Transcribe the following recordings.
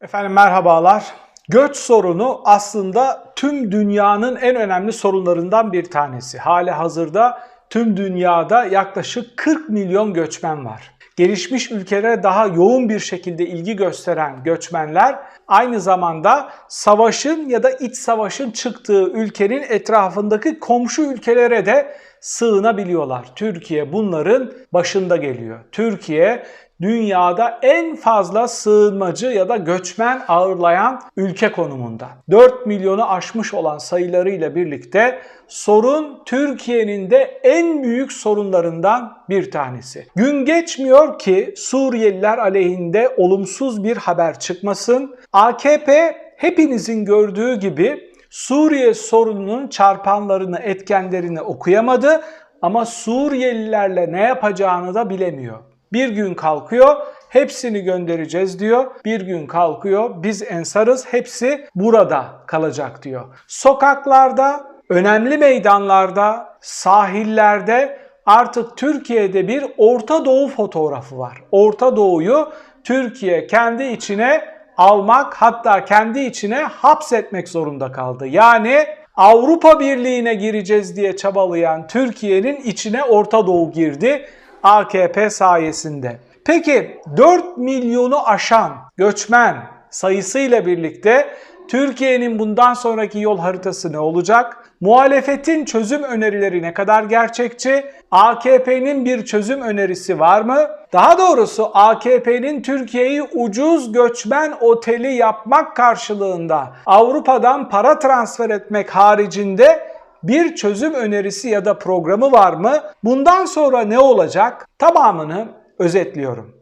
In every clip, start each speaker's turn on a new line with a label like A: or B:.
A: Efendim merhabalar. Göç sorunu aslında tüm dünyanın en önemli sorunlarından bir tanesi. Hali hazırda tüm dünyada yaklaşık 40 milyon göçmen var. Gelişmiş ülkelere daha yoğun bir şekilde ilgi gösteren göçmenler aynı zamanda savaşın ya da iç savaşın çıktığı ülkenin etrafındaki komşu ülkelere de sığınabiliyorlar. Türkiye bunların başında geliyor. Türkiye dünyada en fazla sığınmacı ya da göçmen ağırlayan ülke konumunda. 4 milyonu aşmış olan sayılarıyla birlikte sorun Türkiye'nin de en büyük sorunlarından bir tanesi. Gün geçmiyor ki Suriyeliler aleyhinde olumsuz bir haber çıkmasın. AKP hepinizin gördüğü gibi Suriye sorununun çarpanlarını, etkenlerini okuyamadı ama Suriyelilerle ne yapacağını da bilemiyor. Bir gün kalkıyor, hepsini göndereceğiz diyor. Bir gün kalkıyor, biz ensarız, hepsi burada kalacak diyor. Sokaklarda, önemli meydanlarda, sahillerde artık Türkiye'de bir Orta Doğu fotoğrafı var. Orta Doğu'yu Türkiye kendi içine almak hatta kendi içine hapsetmek zorunda kaldı. Yani Avrupa Birliği'ne gireceğiz diye çabalayan Türkiye'nin içine Orta Doğu girdi AKP sayesinde. Peki 4 milyonu aşan göçmen sayısıyla birlikte Türkiye'nin bundan sonraki yol haritası ne olacak? Muhalefetin çözüm önerileri ne kadar gerçekçi? AKP'nin bir çözüm önerisi var mı? Daha doğrusu AKP'nin Türkiye'yi ucuz göçmen oteli yapmak karşılığında Avrupa'dan para transfer etmek haricinde bir çözüm önerisi ya da programı var mı? Bundan sonra ne olacak? Tamamını özetliyorum.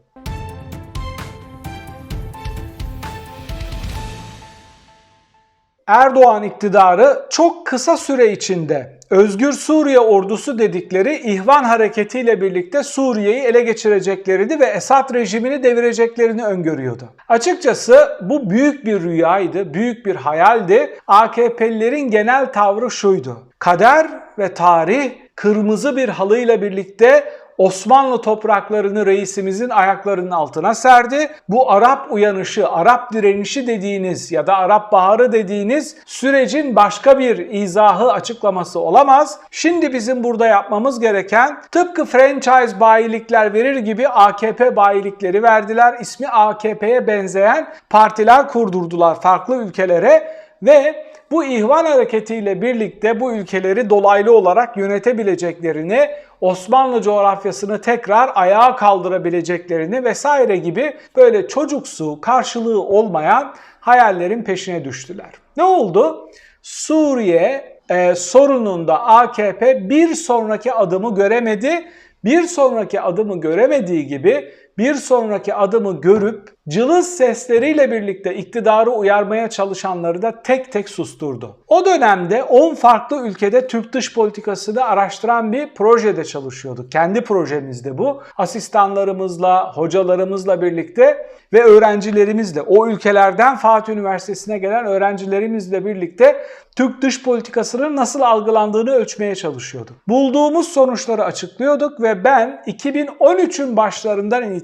A: Erdoğan iktidarı çok kısa süre içinde Özgür Suriye ordusu dedikleri İhvan hareketiyle birlikte Suriye'yi ele geçireceklerini ve Esad rejimini devireceklerini öngörüyordu. Açıkçası bu büyük bir rüyaydı, büyük bir hayaldi. AKP'lilerin genel tavrı şuydu. Kader ve tarih kırmızı bir halıyla birlikte Osmanlı topraklarını reisimizin ayaklarının altına serdi. Bu Arap uyanışı, Arap direnişi dediğiniz ya da Arap baharı dediğiniz sürecin başka bir izahı, açıklaması olamaz. Şimdi bizim burada yapmamız gereken tıpkı franchise bayilikler verir gibi AKP bayilikleri verdiler. İsmi AKP'ye benzeyen partiler kurdurdular farklı ülkelere ve bu ihvan hareketiyle birlikte bu ülkeleri dolaylı olarak yönetebileceklerini, Osmanlı coğrafyasını tekrar ayağa kaldırabileceklerini vesaire gibi böyle çocuksu, karşılığı olmayan hayallerin peşine düştüler. Ne oldu? Suriye e, sorununda AKP bir sonraki adımı göremedi. Bir sonraki adımı göremediği gibi bir sonraki adımı görüp cılız sesleriyle birlikte iktidarı uyarmaya çalışanları da tek tek susturdu. O dönemde 10 farklı ülkede Türk dış politikasını araştıran bir projede çalışıyorduk. Kendi projemizde bu. Asistanlarımızla, hocalarımızla birlikte ve öğrencilerimizle, o ülkelerden Fatih Üniversitesi'ne gelen öğrencilerimizle birlikte Türk dış politikasının nasıl algılandığını ölçmeye çalışıyorduk. Bulduğumuz sonuçları açıklıyorduk ve ben 2013'ün başlarından itibaren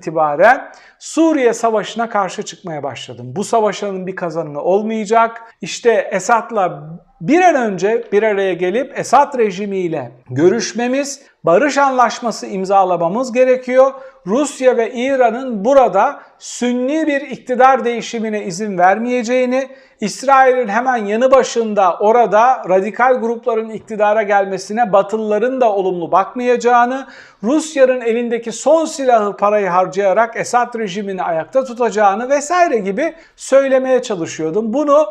A: Suriye Savaşı'na karşı çıkmaya başladım. Bu savaşın bir kazanını olmayacak. İşte Esad'la bir an önce bir araya gelip Esad rejimiyle görüşmemiz, barış anlaşması imzalamamız gerekiyor. Rusya ve İran'ın burada sünni bir iktidar değişimine izin vermeyeceğini, İsrail'in hemen yanı başında orada radikal grupların iktidara gelmesine Batılıların da olumlu bakmayacağını, Rusya'nın elindeki son silahı parayı harcayarak Esad rejimini ayakta tutacağını vesaire gibi söylemeye çalışıyordum. Bunu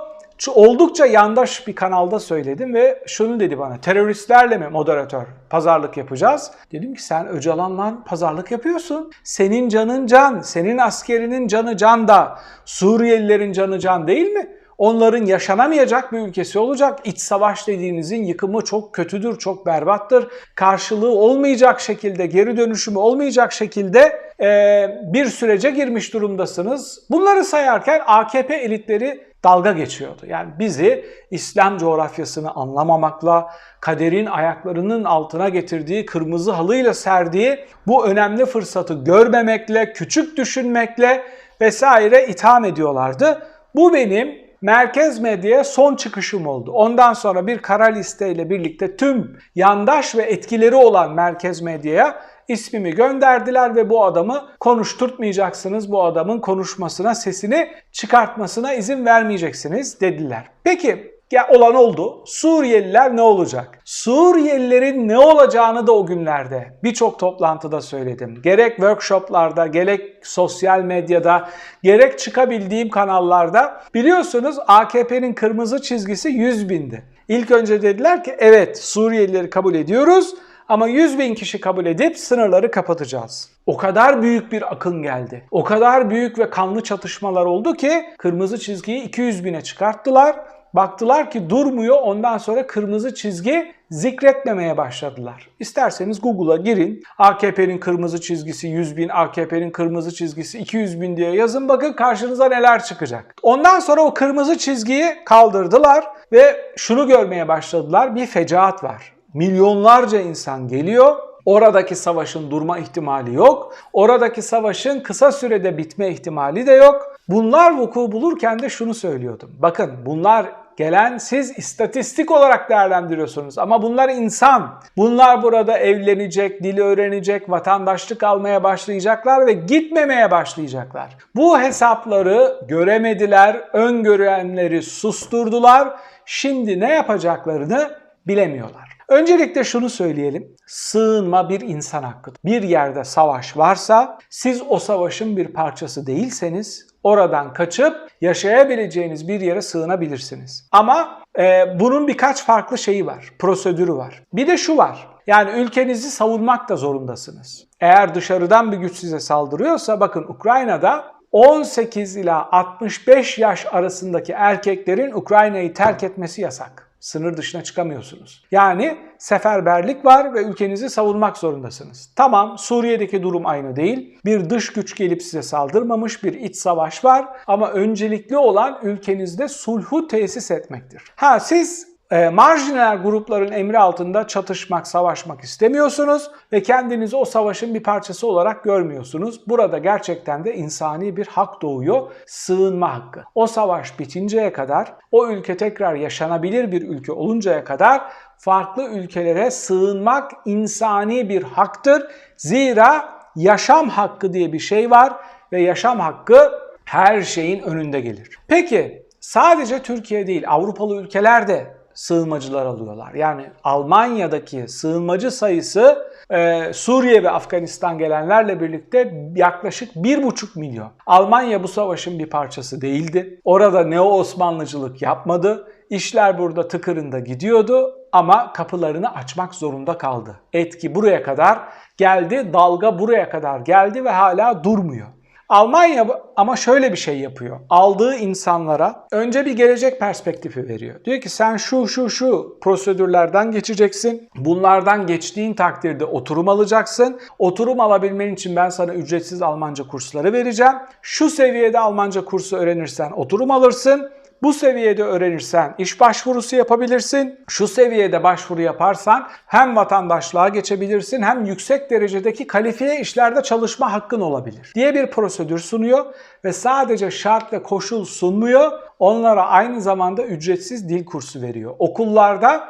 A: oldukça yandaş bir kanalda söyledim ve şunu dedi bana. Teröristlerle mi moderatör pazarlık yapacağız? Dedim ki sen Öcalan'la pazarlık yapıyorsun. Senin canın can, senin askerinin canı can da Suriyelilerin canı can değil mi? Onların yaşanamayacak bir ülkesi olacak. İç savaş dediğinizin yıkımı çok kötüdür, çok berbattır. Karşılığı olmayacak şekilde, geri dönüşümü olmayacak şekilde e, bir sürece girmiş durumdasınız. Bunları sayarken AKP elitleri dalga geçiyordu. Yani bizi İslam coğrafyasını anlamamakla, kaderin ayaklarının altına getirdiği kırmızı halıyla serdiği bu önemli fırsatı görmemekle, küçük düşünmekle vesaire itham ediyorlardı. Bu benim merkez medyaya son çıkışım oldu. Ondan sonra bir kara listeyle birlikte tüm yandaş ve etkileri olan merkez medyaya ismimi gönderdiler ve bu adamı konuşturtmayacaksınız. Bu adamın konuşmasına, sesini çıkartmasına izin vermeyeceksiniz dediler. Peki ya olan oldu. Suriyeliler ne olacak? Suriyelilerin ne olacağını da o günlerde birçok toplantıda söyledim. Gerek workshoplarda, gerek sosyal medyada, gerek çıkabildiğim kanallarda biliyorsunuz AKP'nin kırmızı çizgisi 100 bindi. İlk önce dediler ki evet Suriyelileri kabul ediyoruz ama 100 bin kişi kabul edip sınırları kapatacağız. O kadar büyük bir akın geldi. O kadar büyük ve kanlı çatışmalar oldu ki kırmızı çizgiyi 200 bine çıkarttılar. Baktılar ki durmuyor ondan sonra kırmızı çizgi zikretmemeye başladılar. İsterseniz Google'a girin. AKP'nin kırmızı çizgisi 100 bin, AKP'nin kırmızı çizgisi 200 bin diye yazın bakın karşınıza neler çıkacak. Ondan sonra o kırmızı çizgiyi kaldırdılar ve şunu görmeye başladılar. Bir fecaat var. Milyonlarca insan geliyor. Oradaki savaşın durma ihtimali yok. Oradaki savaşın kısa sürede bitme ihtimali de yok. Bunlar vuku bulurken de şunu söylüyordum. Bakın bunlar gelen siz istatistik olarak değerlendiriyorsunuz ama bunlar insan. Bunlar burada evlenecek, dili öğrenecek, vatandaşlık almaya başlayacaklar ve gitmemeye başlayacaklar. Bu hesapları göremediler, öngörenleri susturdular. Şimdi ne yapacaklarını bilemiyorlar. Öncelikle şunu söyleyelim. Sığınma bir insan hakkıdır. Bir yerde savaş varsa siz o savaşın bir parçası değilseniz oradan kaçıp yaşayabileceğiniz bir yere sığınabilirsiniz. Ama e, bunun birkaç farklı şeyi var, prosedürü var. Bir de şu var. Yani ülkenizi savunmak da zorundasınız. Eğer dışarıdan bir güç size saldırıyorsa bakın Ukrayna'da 18 ila 65 yaş arasındaki erkeklerin Ukrayna'yı terk etmesi yasak. Sınır dışına çıkamıyorsunuz. Yani seferberlik var ve ülkenizi savunmak zorundasınız. Tamam Suriye'deki durum aynı değil. Bir dış güç gelip size saldırmamış bir iç savaş var ama öncelikli olan ülkenizde sulhu tesis etmektir. Ha siz e, marjinal grupların emri altında çatışmak, savaşmak istemiyorsunuz ve kendinizi o savaşın bir parçası olarak görmüyorsunuz. Burada gerçekten de insani bir hak doğuyor, sığınma hakkı. O savaş bitinceye kadar, o ülke tekrar yaşanabilir bir ülke oluncaya kadar farklı ülkelere sığınmak insani bir haktır. Zira yaşam hakkı diye bir şey var ve yaşam hakkı her şeyin önünde gelir. Peki sadece Türkiye değil Avrupalı ülkeler de sığınmacılar alıyorlar. Yani Almanya'daki sığınmacı sayısı e, Suriye ve Afganistan gelenlerle birlikte yaklaşık 1,5 milyon. Almanya bu savaşın bir parçası değildi. Orada Neo Osmanlıcılık yapmadı. İşler burada tıkırında gidiyordu ama kapılarını açmak zorunda kaldı. Etki buraya kadar geldi, dalga buraya kadar geldi ve hala durmuyor. Almanya ama şöyle bir şey yapıyor. Aldığı insanlara önce bir gelecek perspektifi veriyor. Diyor ki sen şu şu şu prosedürlerden geçeceksin. Bunlardan geçtiğin takdirde oturum alacaksın. Oturum alabilmen için ben sana ücretsiz Almanca kursları vereceğim. Şu seviyede Almanca kursu öğrenirsen oturum alırsın. Bu seviyede öğrenirsen iş başvurusu yapabilirsin. Şu seviyede başvuru yaparsan hem vatandaşlığa geçebilirsin hem yüksek derecedeki kalifiye işlerde çalışma hakkın olabilir diye bir prosedür sunuyor ve sadece şart ve koşul sunmuyor. Onlara aynı zamanda ücretsiz dil kursu veriyor. Okullarda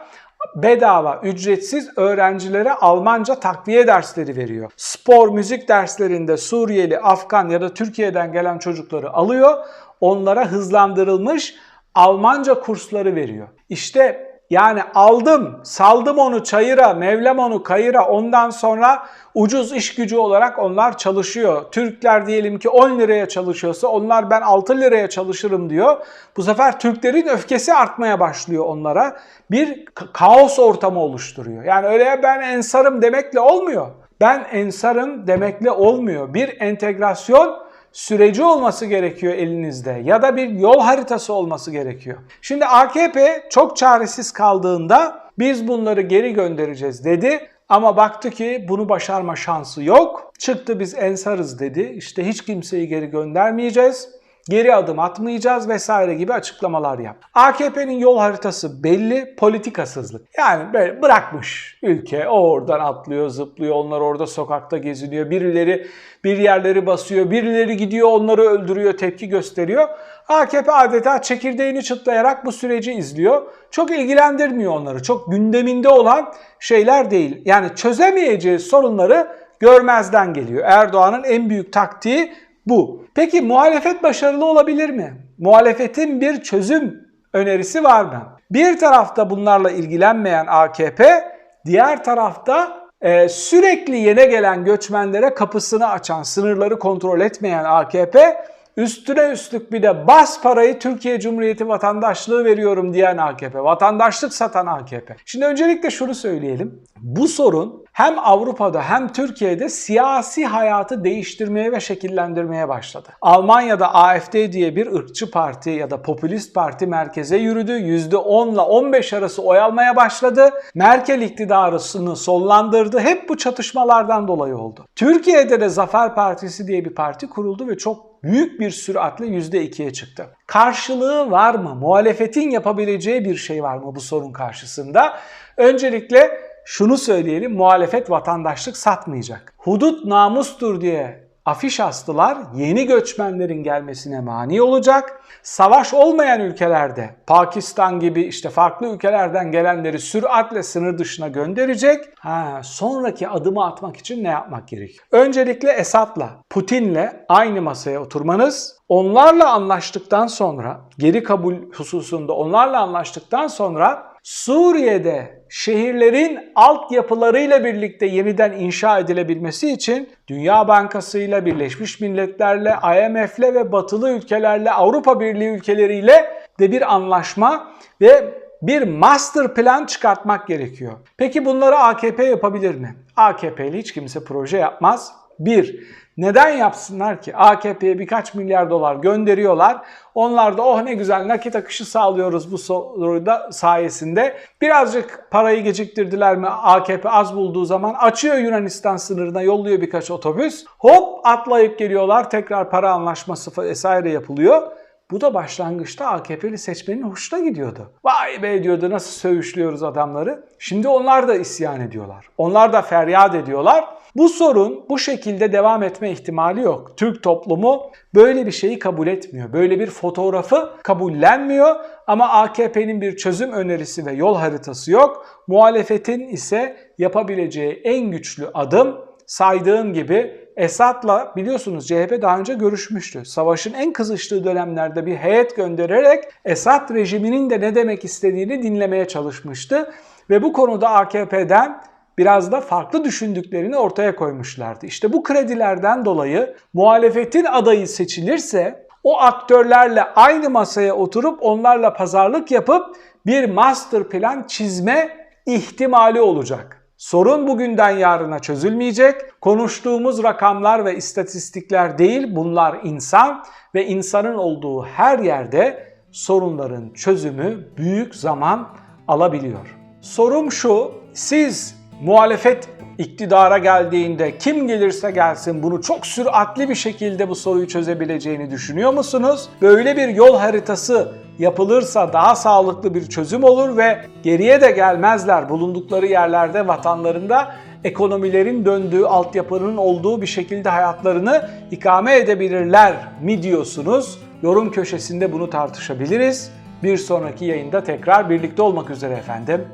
A: bedava, ücretsiz öğrencilere Almanca takviye dersleri veriyor. Spor, müzik derslerinde Suriyeli, Afgan ya da Türkiye'den gelen çocukları alıyor. Onlara hızlandırılmış Almanca kursları veriyor. İşte yani aldım, saldım onu çayıra, Mevlam onu kayıra. Ondan sonra ucuz iş gücü olarak onlar çalışıyor. Türkler diyelim ki 10 liraya çalışıyorsa onlar ben 6 liraya çalışırım diyor. Bu sefer Türklerin öfkesi artmaya başlıyor onlara. Bir kaos ortamı oluşturuyor. Yani öyle ben ensarım demekle olmuyor. Ben ensarım demekle olmuyor. Bir entegrasyon süreci olması gerekiyor elinizde ya da bir yol haritası olması gerekiyor. Şimdi AKP çok çaresiz kaldığında biz bunları geri göndereceğiz dedi ama baktı ki bunu başarma şansı yok. Çıktı biz ensarız dedi. İşte hiç kimseyi geri göndermeyeceğiz. Geri adım atmayacağız vesaire gibi açıklamalar yap. AKP'nin yol haritası belli, politikasızlık. Yani böyle bırakmış ülke, o oradan atlıyor, zıplıyor, onlar orada sokakta geziniyor, birileri bir yerleri basıyor, birileri gidiyor onları öldürüyor, tepki gösteriyor. AKP adeta çekirdeğini çıtlayarak bu süreci izliyor. Çok ilgilendirmiyor onları. Çok gündeminde olan şeyler değil. Yani çözemeyeceği sorunları görmezden geliyor. Erdoğan'ın en büyük taktiği bu. Peki muhalefet başarılı olabilir mi? Muhalefetin bir çözüm önerisi var mı? Bir tarafta bunlarla ilgilenmeyen AKP, diğer tarafta e, sürekli yene gelen göçmenlere kapısını açan, sınırları kontrol etmeyen AKP, üstüne üstlük bir de bas parayı Türkiye Cumhuriyeti vatandaşlığı veriyorum diyen AKP, vatandaşlık satan AKP. Şimdi öncelikle şunu söyleyelim. Bu sorun hem Avrupa'da hem Türkiye'de siyasi hayatı değiştirmeye ve şekillendirmeye başladı. Almanya'da AfD diye bir ırkçı parti ya da popülist parti merkeze yürüdü. %10 ile 15 arası oy almaya başladı. Merkel iktidarını sollandırdı. Hep bu çatışmalardan dolayı oldu. Türkiye'de de Zafer Partisi diye bir parti kuruldu ve çok büyük bir süratle %2'ye çıktı. Karşılığı var mı? Muhalefetin yapabileceği bir şey var mı bu sorun karşısında? Öncelikle şunu söyleyelim, muhalefet vatandaşlık satmayacak. Hudut namustur diye afiş astılar, yeni göçmenlerin gelmesine mani olacak. Savaş olmayan ülkelerde, Pakistan gibi işte farklı ülkelerden gelenleri süratle sınır dışına gönderecek. Ha, sonraki adımı atmak için ne yapmak gerekiyor? Öncelikle Esad'la, Putin'le aynı masaya oturmanız, onlarla anlaştıktan sonra, geri kabul hususunda onlarla anlaştıktan sonra Suriye'de şehirlerin altyapılarıyla birlikte yeniden inşa edilebilmesi için Dünya Bankası ile Birleşmiş Milletler'le, IMF'le ve batılı ülkelerle, Avrupa Birliği ülkeleriyle de bir anlaşma ve bir master plan çıkartmak gerekiyor. Peki bunları AKP yapabilir mi? AKP'li hiç kimse proje yapmaz. Bir, neden yapsınlar ki? AKP'ye birkaç milyar dolar gönderiyorlar. Onlar da oh ne güzel nakit akışı sağlıyoruz bu soruda sayesinde. Birazcık parayı geciktirdiler mi AKP az bulduğu zaman açıyor Yunanistan sınırına yolluyor birkaç otobüs. Hop atlayıp geliyorlar tekrar para anlaşması vesaire yapılıyor. Bu da başlangıçta AKP'li seçmenin hoşuna gidiyordu. Vay be diyordu nasıl söğüşlüyoruz adamları. Şimdi onlar da isyan ediyorlar. Onlar da feryat ediyorlar. Bu sorun bu şekilde devam etme ihtimali yok. Türk toplumu böyle bir şeyi kabul etmiyor. Böyle bir fotoğrafı kabullenmiyor ama AKP'nin bir çözüm önerisi ve yol haritası yok. Muhalefetin ise yapabileceği en güçlü adım saydığım gibi Esad'la biliyorsunuz CHP daha önce görüşmüştü. Savaşın en kızıştığı dönemlerde bir heyet göndererek Esad rejiminin de ne demek istediğini dinlemeye çalışmıştı. Ve bu konuda AKP'den biraz da farklı düşündüklerini ortaya koymuşlardı. İşte bu kredilerden dolayı muhalefetin adayı seçilirse o aktörlerle aynı masaya oturup onlarla pazarlık yapıp bir master plan çizme ihtimali olacak. Sorun bugünden yarına çözülmeyecek. Konuştuğumuz rakamlar ve istatistikler değil, bunlar insan ve insanın olduğu her yerde sorunların çözümü büyük zaman alabiliyor. Sorum şu, siz muhalefet iktidara geldiğinde kim gelirse gelsin bunu çok süratli bir şekilde bu soruyu çözebileceğini düşünüyor musunuz? Böyle bir yol haritası yapılırsa daha sağlıklı bir çözüm olur ve geriye de gelmezler bulundukları yerlerde vatanlarında ekonomilerin döndüğü, altyapının olduğu bir şekilde hayatlarını ikame edebilirler mi diyorsunuz? Yorum köşesinde bunu tartışabiliriz. Bir sonraki yayında tekrar birlikte olmak üzere efendim.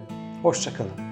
A: Hoşçakalın.